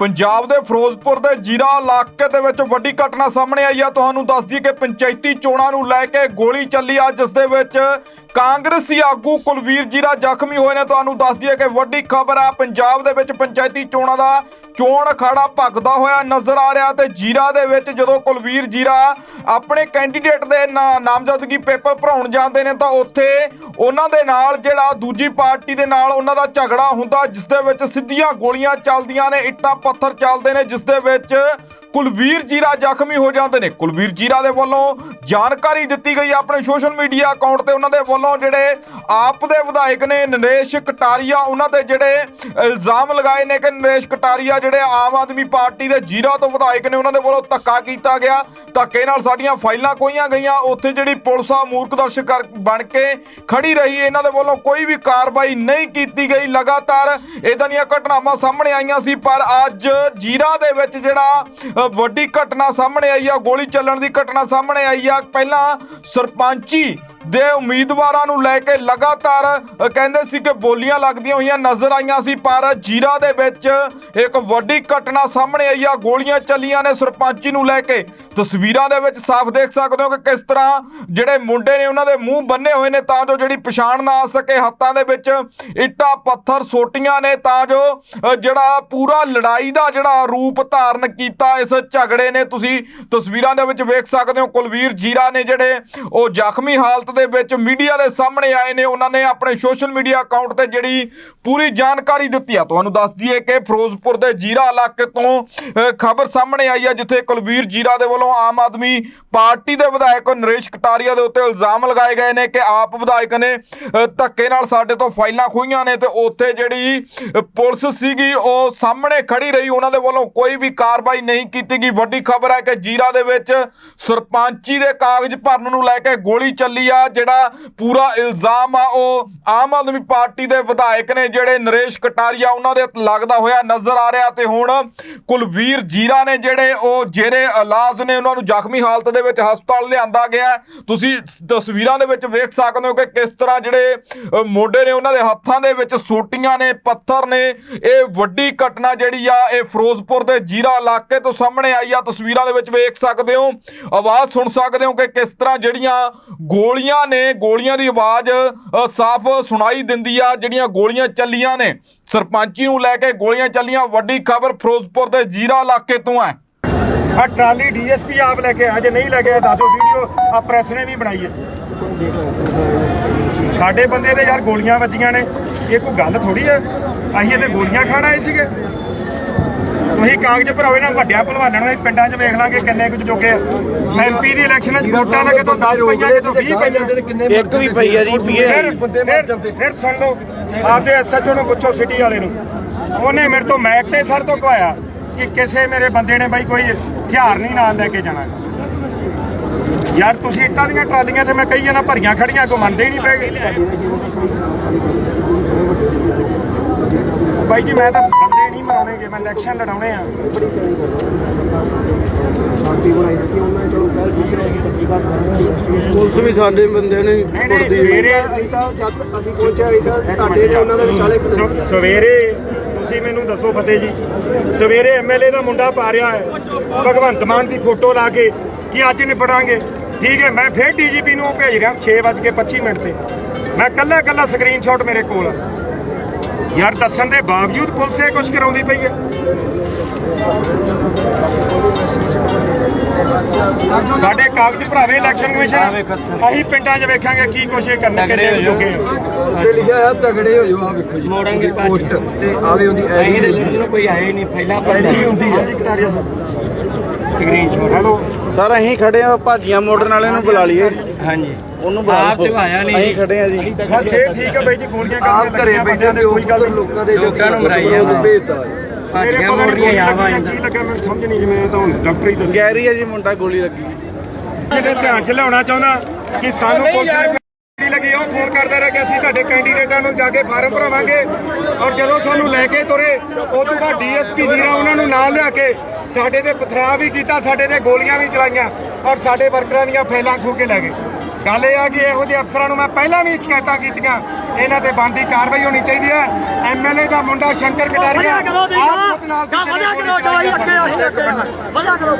ਪੰਜਾਬ ਦੇ ਫਿਰੋਜ਼ਪੁਰ ਦੇ ਜੀਰਾ ਇਲਾਕੇ ਦੇ ਵਿੱਚ ਵੱਡੀ ਘਟਨਾ ਸਾਹਮਣੇ ਆਈ ਆ। ਤੁਹਾਨੂੰ ਦੱਸ ਦਈਏ ਕਿ ਪੰਚਾਇਤੀ ਚੋਣਾਂ ਨੂੰ ਲੈ ਕੇ ਗੋਲੀ ਚੱਲੀ ਆ, ਜਿਸ ਦੇ ਵਿੱਚ ਕਾਂਗਰਸੀ ਆਗੂ ਕੁਲਵੀਰ ਜੀਰਾ ਜ਼ਖਮੀ ਹੋਏ ਨੇ। ਤੁਹਾਨੂੰ ਦੱਸ ਦਈਏ ਕਿ ਵੱਡੀ ਖਬਰ ਆ ਪੰਜਾਬ ਦੇ ਵਿੱਚ ਪੰਚਾਇਤੀ ਚੋਣਾਂ ਦਾ ਚੋਣ ਅਖਾੜਾ ਭਗਦਾ ਹੋਇਆ ਨਜ਼ਰ ਆ ਰਿਹਾ ਤੇ ਜੀਰਾ ਦੇ ਵਿੱਚ ਜਦੋਂ ਕੁਲਵੀਰ ਜੀਰਾ ਆਪਣੇ ਕੈਂਡੀਡੇਟ ਦੇ ਨਾ- ਨਾਮਜ਼ਦਗੀ ਪੇਪਰ ਭਰਾਉਣ ਜਾਂਦੇ ਨੇ ਤਾਂ ਉੱਥੇ ਉਹਨਾਂ ਦੇ ਨਾਲ ਜਿਹੜਾ ਦੂਜੀ ਪਾਰਟੀ ਦੇ ਨਾਲ ਉਹਨਾਂ ਦਾ ਝਗੜਾ ਹੁੰਦਾ, ਜਿਸ ਦੇ ਵਿੱਚ ਸਿੱਧੀਆਂ ਗੋਲੀਆਂ ਚੱਲਦੀਆਂ ਨੇ, ਇੱਟਾਂ ਪੱਥਰ ਚੱਲਦੇ ਨੇ, ਜਿਸ ਦੇ ਵਿੱਚ ਕੁਲਵੀਰ ਜੀਰਾ ਜ਼ਖਮੀ ਹੋ ਜਾਂਦੇ ਨੇ। ਕੁਲਵੀਰ ਜੀਰਾ ਦੇ ਵੱਲੋਂ ਜਾਣਕਾਰੀ ਦਿੱਤੀ ਗਈ ਆਪਣੇ ਸੋਸ਼ਲ ਮੀਡੀਆ ਅਕਾਊਂਟ ਤੇ ਉਹਨਾਂ ਦੇ ਵੱਲੋਂ ਜਿਹੜੇ ਆਪ ਦੇ ਵਿਧਾਇਕ ਨੇ, ਨਰੇਸ਼ ਕਟਾਰੀਆ, ਉਹਨਾਂ ਤੇ ਜਿਹੜੇ ਇਲਜ਼ਾਮ ਲਗਾਏ ਨੇ ਕਿ ਨਰੇਸ਼ ਕਟਾਰੀਆ ਜਿਹੜੇ ਆਮ ਆਦਮੀ ਪਾਰਟੀ ਦੇ ਜੀਰਾ ਤੋਂ ਵਿਧਾਇਕ ਨੇ, ਉਹਨਾਂ ਦੇ ਵੱਲੋਂ ਧੱਕਾ ਕੀਤਾ ਗਿਆ। ਧੱਕੇ ਨਾਲ ਸਾਡੀਆਂ ਫਾਈਲਾਂ ਖੋਈਆਂ ਗਈਆਂ। ਉੱਥੇ ਜਿਹੜੀ ਪੁਲਿਸ ਆ, ਮੂਰਖ ਦਰਸ਼ਕ ਕਰ- ਬਣ ਕੇ ਖੜੀ ਰਹੀ। ਇਹਨਾਂ ਦੇ ਵੱਲੋਂ ਕੋਈ ਵੀ ਕਾਰਵਾਈ ਨਹੀਂ ਕੀਤੀ ਗਈ। ਲਗਾਤਾਰ ਇਦਾਂ ਦੀਆਂ ਘਟਨਾਵਾਂ ਸਾਹਮਣੇ ਆਈਆਂ ਸੀ, ਪਰ ਅੱਜ ਜੀਰਾ ਦੇ ਵਿੱਚ ਜਿਹੜਾ ਵੱਡੀ ਘਟਨਾ ਸਾਹਮਣੇ ਆਈ ਆ, ਗੋਲੀ ਚੱਲਣ ਦੀ ਘਟਨਾ ਸਾਹਮਣੇ ਆਈ ਆ। ਪਹਿਲਾਂ ਸਰਪੰਚੀ ਦੇ ਉਮੀਦਵਾਰਾਂ ਨੂੰ ਲੈ ਕੇ ਲਗਾਤਾਰ ਕਹਿੰਦੇ ਸੀ ਕਿ ਬੋਲੀਆਂ ਲੱਗਦੀਆਂ ਹੋਈਆਂ ਨਜ਼ਰ ਆਈਆਂ ਸੀ, ਪਰ ਜੀਰਾ ਦੇ ਵਿੱਚ ਇੱਕ ਵੱਡੀ ਘਟਨਾ ਸਾਹਮਣੇ ਆਈ ਆ, ਗੋਲੀਆਂ ਚੱਲੀਆਂ ਨੇ ਸਰਪੰਚੀ ਨੂੰ ਲੈ ਕੇ। ਤਸਵੀਰਾਂ ਦੇ ਵਿੱਚ ਸਾਫ਼ ਦੇਖ ਸਕਦੇ ਹੋ ਕਿ ਕਿਸ ਤਰ੍ਹਾਂ ਜਿਹੜੇ ਮੁੰਡੇ ਨੇ ਉਹਨਾਂ ਦੇ ਮੂੰਹ ਬੰਨੇ ਹੋਏ ਨੇ, ਤਾਂ ਜੋ ਜਿਹੜੀ ਪਛਾਣ ਨਾ ਆ ਸਕੇ। ਹੱਥਾਂ ਦੇ ਵਿੱਚ ਇੱਟਾਂ, ਪੱਥਰ, ਸੋਟੀਆਂ ਨੇ, ਤਾਂ ਜੋ ਜਿਹੜਾ ਪੂਰਾ ਲੜਾਈ ਦਾ ਜਿਹੜਾ ਰੂਪ ਧਾਰਨ ਕੀਤਾ ਇਸ ਝਗੜੇ ਨੇ, ਤੁਸੀਂ ਤਸਵੀਰਾਂ ਦੇ ਵਿੱਚ ਵੇਖ ਸਕਦੇ ਹੋ, ਕੁਲਵੀਰ ਜੀਰਾ ਨੇ ਜਿਹੜੇ ਉਹ ਜ਼ਖਮੀ ਹਾਲਤ ਦੇ ਵਿੱਚ ਮੀਡੀਆ ਦੇ ਸਾਹਮਣੇ ਆਏ ਨੇ। ਉਹਨਾਂ ਨੇ ਆਪਣੇ ਸੋਸ਼ਲ ਮੀਡੀਆ ਅਕਾਊਂਟ ਤੇ ਜਿਹੜੀ ਪੂਰੀ ਜਾਣਕਾਰੀ ਦਿੱਤੀ ਆ। ਤੁਹਾਨੂੰ ਦੱਸ ਦਈਏ ਕਿ ਫਿਰੋਜ਼ਪੁਰ ਦੇ ਜੀਰਾ ਇਲਾਕੇ ਤੋਂ ਖਬਰ ਸਾਹਮਣੇ ਆਈ ਹੈ ਜਿੱਥੇ ਕੁਲਵੀਰ ਜੀਰਾ ਦੇ ਵੱਲੋਂ ਆਮ ਆਦਮੀ ਪਾਰਟੀ ਦੇ ਵਿਧਾਇਕ ਨਰੇਸ਼ ਕਟਾਰੀਆ ਦੇ ਉੱਤੇ ਇਲਜ਼ਾਮ ਲਗਾਏ ਗਏ ਨੇ ਕਿ ਆਪ ਵਿਧਾਇਕ ਨੇ ਧੱਕੇ ਨਾਲ ਸਾਡੇ ਤੋਂ ਫਾਈਲਾਂ ਖੋਈਆਂ ਨੇ ਤੇ ਉੱਥੇ ਜਿਹੜੀ ਪੁਲਿਸ ਸੀਗੀ, ਉਹ ਸਾਹਮਣੇ ਖੜੀ ਰਹੀ। ਉਹਨਾਂ ਦੇ ਵੱਲੋਂ ਕੋਈ ਵੀ ਕਾਰਵਾਈ ਨਹੀਂ ਕੀਤੀ ਗਈ। ਵੱਡੀ ਖਬਰ ਹੈ ਕਿ ਜੀਰਾ ਦੇ ਵਿੱਚ ਸਰਪੰਚੀ ਦੇ ਕਾਗਜ਼ ਭਰਨ ਨੂੰ ਲੈ ਕੇ ਗੋਲੀ ਚੱਲੀ ਆ, ਜਿਹੜਾ ਪੂਰਾ ਇਲਜ਼ਾਮ ਆ, ਉਹ ਆਮ ਆਦਮੀ ਪਾਰਟੀ ਦੇ ਵਿਧਾਇਕ ਨੇ, ਜਿਹੜੇ ਨਰੇਸ਼ ਕਟਾਰੀਆ, ਉਹਨਾਂ ਦੇ ਲੱਗਦਾ ਹੋਇਆ ਨਜ਼ਰ ਆ ਰਿਹਾ। ਤੇ ਹੁਣ ਕੁਲਵੀਰ ਜੀਰਾ ਨੇ ਜਿਹੜੇ, ਉਹ ਜਿਹੜੇ ਇਲਾਜ ਨੇ, ਉਹਨਾਂ ਨੂੰ ਜ਼ਖਮੀ ਹਾਲਤ ਦੇ ਵਿੱਚ ਹਸਪਤਾਲ ਲਿਆਂਦਾ ਗਿਆ ਤੁਸੀਂ ਤਸਵੀਰਾਂ ਦੇ ਵਿੱਚ ਵੇਖ ਸਕਦੇ ਹੋ ਕਿ ਕਿਸ ਤਰ੍ਹਾਂ ਜਿਹੜੇ ਮੋਢੇ ਨੇ, ਉਹਨਾਂ ਦੇ ਹੱਥਾਂ ਦੇ ਵਿੱਚ ਸੋਟੀਆਂ ਨੇ, ਪੱਥਰ ਨੇ। ਇਹ ਵੱਡੀ ਘਟਨਾ ਜਿਹੜੀ ਆ, ਇਹ ਫਿਰੋਜ਼ਪੁਰ ਦੇ ਜੀਰਾ ਇਲਾਕੇ ਤੋਂ ਸਾਹਮਣੇ ਆਈ ਆ, ਤਸਵੀਰਾਂ ਦੇ ਵਿੱਚ ਵੇਖ ਸਕਦੇ ਹੋ, ਆਵਾਜ਼ ਸੁਣ ਸਕਦੇ ਹੋ ਕਿ ਕਿਸ ਤਰ੍ਹਾਂ ਜਿਹੜੀਆਂ ਗੋਲੀਆਂ ਨੇ, ਗੋਲੀਆਂ ਦੀ ਆਵਾਜ਼ ਸਾਫ਼ ਸੁਣਾਈ ਦਿੰਦੀ ਆ, ਜਿਹੜੀਆਂ ਗੋਲੀਆਂ ਚੱਲੀਆਂ ਨੇ। ਸਰਪੰਚੀ ਨੂੰ ਲੈ ਕੇ ਗੋਲੀਆਂ ਚੱਲੀਆਂ, ਵੱਡੀ ਖਬਰ ਫਿਰੋਜ਼ਪੁਰ ਦੇ ਜੀਰਾ ਇਲਾਕੇ ਤੋਂ ਹੈ। ਆ ਟਰਾਲੀ ਡੀਐਸਪੀ ਆਪ ਲੈ ਕੇ ਆਇਆ ਨਹੀਂ ਲੈ ਕੇ ਆਇਆ ਵੀਡੀਓ, ਆ ਪ੍ਰੈਸ ਨੇ ਵੀ ਬਣਾਈ ਹੈ। ਸਾਡੇ ਬੰਦੇ ਦੇ ਯਾਰ ਗੋਲੀਆਂ ਵੱਜੀਆਂ ਨੇ, ਇਹ ਕੋਈ ਗੱਲ ਥੋੜੀ ਹੈ? ਅਸੀਂ ਇਹਦੇ ਗੋਲੀਆਂ ਖਾਣ ਆਏ ਸੀਗੇ। ਤੁਸੀਂ ਕਾਗਜ਼ ਭਰਾਓ ਇਹਨਾਂ ਵੱਡਿਆਂ ਭਲਵਾਨਾਂ ਨੂੰ ਅਸੀਂ ਪਿੰਡਾਂ 'ਚ ਵੇਖ ਲਾਂਗੇ ਕਿੰਨੇ ਕੁ ਜੋਗੇ ਐਮਪੀ ਦੀ ਇਲੈਕਸ਼ਨ 'ਚ ਵੋਟਾਂ ਨੇ ਕਿਤੋਂ 10 ਪਈਆਂ ਕਿਤੋਂ 20 ਪਈਆਂ ਇੱਕ ਵੀ ਪਈ ਆ ਜੀ ਪੀਏ ਫਿਰ ਫਿਰ ਫਿਰ ਸੁਣ ਲਓ ਆਪਦੇ ਐਸਐਚਓ ਨੂੰ ਪੁੱਛੋ ਸਿਟੀ ਵਾਲੇ ਨੂੰ। ਉਹਨੇ ਮੇਰੇ ਤੋਂ ਮੈਕ ਤੇ ਸਰ ਤੋਂ ਕਹਾਇਆ ਕਿ ਕਿਸੇ ਮੇਰੇ ਬੰਦੇ ਨੇ ਬਾਈ ਕੋਈ ਹਥਿਆਰ ਨਹੀਂ ਨਾਲ ਲੈ ਕੇ ਜਾਣਾ। ਯਾਰ ਤੁਸੀਂ ਇੱਟਾਂ ਦੀਆਂ ਟਰਾਲੀਆਂ ਤੇ ਮੈਂ ਕਹੀ ਜਾਣਾ ਭਰੀਆਂ ਖੜੀਆਂ ਕੋ ਮੰਨਦੇ ਹੀ ਨਹੀਂ ਪਏ। ਬਾਈ ਜੀ ਮੈਂ ਤਾਂ ਮਰਾਉਣੇਗੇ ਮੈਂ ਇਲੈਕਸ਼ਨ ਲੜਾਉਣੇ ਆ। ਸ਼ਾਂਤੀ ਬਣਾਈ ਰੱਖੀ ਉਹਨਾਂ ਨੇ ਚਲੋ ਪਹਿਲ ਕੀਤੀ ਅਸੀਂ ਤਕਰੀਬਾਤ ਕਰਾਂਗੇ ਇਨਵੈਸਟੀਗੇਸ਼ਨ ਪੁਲਿਸ ਵੀ ਸਾਡੇ ਬੰਦੇ ਨੇ ਨਹੀਂ ਨਹੀਂ ਸਵੇਰੇ ਅਸੀਂ ਤਾਂ ਜਦ ਅਸੀਂ ਪਹੁੰਚਿਆ ਅਸੀਂ ਤਾਂ ਤੁਹਾਡੇ ਤੇ ਉਹਨਾਂ ਦੇ ਵਿਚਾਲੇ ਸਵੇਰੇ ਤੁਸੀਂ ਮੈਨੂੰ ਦੱਸੋ ਫਤਿਹ ਜੀ। ਸਵੇਰੇ ਐਮਐਲਏ ਦਾ ਮੁੰਡਾ ਪਾ ਰਿਹਾ ਹੈ। ਭਗਵੰਤ ਮਾਨ ਦੀ ਫੋਟੋ ਲਾ ਕੇ ਕਿ ਅੱਜ ਨਿਬੜਾਂਗੇ। ਠੀਕ ਹੈ ਮੈਂ ਫਿਰ ਡੀਜੀਪੀ ਨੂੰ ਉਹ ਭੇਜ ਰਿਹਾ 6:25 ਮਿੰਟ ਤੇ। ਮੈਂ ਕੱਲਾ ਕੱਲਾ ਸਕਰੀਨਸ਼ਾਟ ਮੇਰੇ ਕੋਲ ਆ। ਯਾਰ ਦੱਸਣ ਦੇ ਬਾਵਜੂਦ ਪੁਲਿਸ ਇਹ ਕੁਝ ਕਰਾਉਂਦੀ ਪਈ ਹੈ। ਸਾਡੇ ਕਾਗਜ਼ ਭਰਾਵੇ ਇਲੈਕਸ਼ਨ ਕਮਿਸ਼ਨ ਅਸੀਂ ਪਿੰਡਾਂ 'ਚ ਵੇਖਾਂਗੇ ਕੀ ਕੁਛ ਇਹ ਕਰਨ ਕਿੰਨੇ ਕੁ ਜੋਗੇ ਆ ਤੇ ਲਿਖਿਆ ਆ ਤਗੜੇ ਹੋ ਜਾਓ ਆ ਵੇਖੋ ਜੀ। ਮੋੜਾਂਗੇ ਪੋਸਟ ਤੇ ਆਵੇ ਉਹਦੀ ਐਡੀ ਨੂੰ ਕੋਈ ਆਏ ਨਹੀਂ ਪਹਿਲਾਂ ਐਡੀ ਹੁੰਦੀ ਆ ਹਾਂਜੀ Kataria Sahib. Screenshot hello. Sir ਅਸੀਂ ਖੜੇ ਆ ਭਾਜੀਆਂ ਮੋੜਨ ਵਾਲੇ ਨੂੰ ਬੁਲਾ ਲਈਏ। ਹਾਂਜੀ। ਉਹਨੂੰ ਆਪ ਤੇ ਆਇਆ ਨਹੀਂ। ਅਸੀਂ ਖੜੇ ਆ ਜੀ। ਬਸ ਇਹ ਠੀਕ ਹੈ ਬਾਈ ਜੀ ਗੋਲੀਆਂ ਆਪ ਘਰੇ ਬੈਠੇ ਤੇ ਕੋਈ ਗੱਲ ਲੋਕਾਂ ਦੇ ਲੋਕਾਂ ਨੂੰ ਮਰਾਈ ਆ। ਭੇਜਤਾ ਮੇਰੇ ਭਾਜੀਆਂ ਕੋਲ ਲੱਗੀਆਂ, ਆਵਾਜ਼ ਕੀ ਲੱਗਾ ਮੈਨੂੰ ਸਮਝ ਨਹੀਂ ਜਿਵੇਂ ਤਾਂ ਡਾਕਟਰ ਹੀ ਦੱਸਿਆ ਗੈਰੀ ਆ ਜੀ ਮੁੰਡਾ ਗੋਲੀ ਲੱਗੀ। ਜਿਹੜੇ ਧਿਆਨ ਚ ਲਿਆਉਣਾ ਚਾਹੁੰਦਾ ਕਿ ਸਾਨੂੰ ਪੁਲਿਸ ਲੱਗੀ ਉਹ ਫੋਨ ਕਰਦਾ ਰਿਹਾ ਕਿ ਅਸੀਂ ਤੁਹਾਡੇ ਕੈਂਡੀਡੇਟਾਂ ਨੂੰ ਜਾ ਕੇ ਫਾਰਮ ਭਰਾਵਾਂਗੇ। ਔਰ ਜਦੋਂ ਸਾਨੂੰ ਲੈ ਕੇ ਤੁਰੇ ਉਹ ਤੋਂ ਬਾਅਦ ਡੀਐਸਪੀ ਜੀਰਾ ਉਹਨਾਂ ਨੂੰ ਨਾਲ ਲਿਆ ਕੇ ਸਾਡੇ ਤੇ ਪਥਰਾਅ ਵੀ ਕੀਤਾ ਸਾਡੇ ਤੇ ਗੋਲੀਆਂ ਵੀ ਚਲਾਈਆਂ ਔਰ ਸਾਡੇ ਵਰਕਰਾਂ ਦੀਆਂ ਫੈਲਾਂ ਖੋ ਕੇ ਲੈ ਗਏ। ਗੱਲ ਇਹ ਆ ਕਿ ਇਹੋ ਜਿਹੇ ਅਫਸਰਾਂ ਨੂੰ ਮੈਂ ਪਹਿਲਾਂ ਵੀ ਸ਼ਿਕਾਇਤਾਂ ਕੀਤੀਆਂ ਇਹਨਾਂ ਤੇ ਬੰਦੀ ਕਾਰਵਾਈ ਹੋਣੀ ਚਾਹੀਦੀ ਹੈ ਐਮਐਲਏ ਦਾ ਮੁੰਡਾ ਸ਼ੰਕਰ ਕਟਾਰੀਆ ਆਪ ਖੁਦ ਨਾਲ ਵਧਿਆ ਕਰੋ ਗੋਲੀ ਅੱਗੇ ਅਸੀਂ ਅੱਗੇ ਵਧਿਆ ਕਰੋ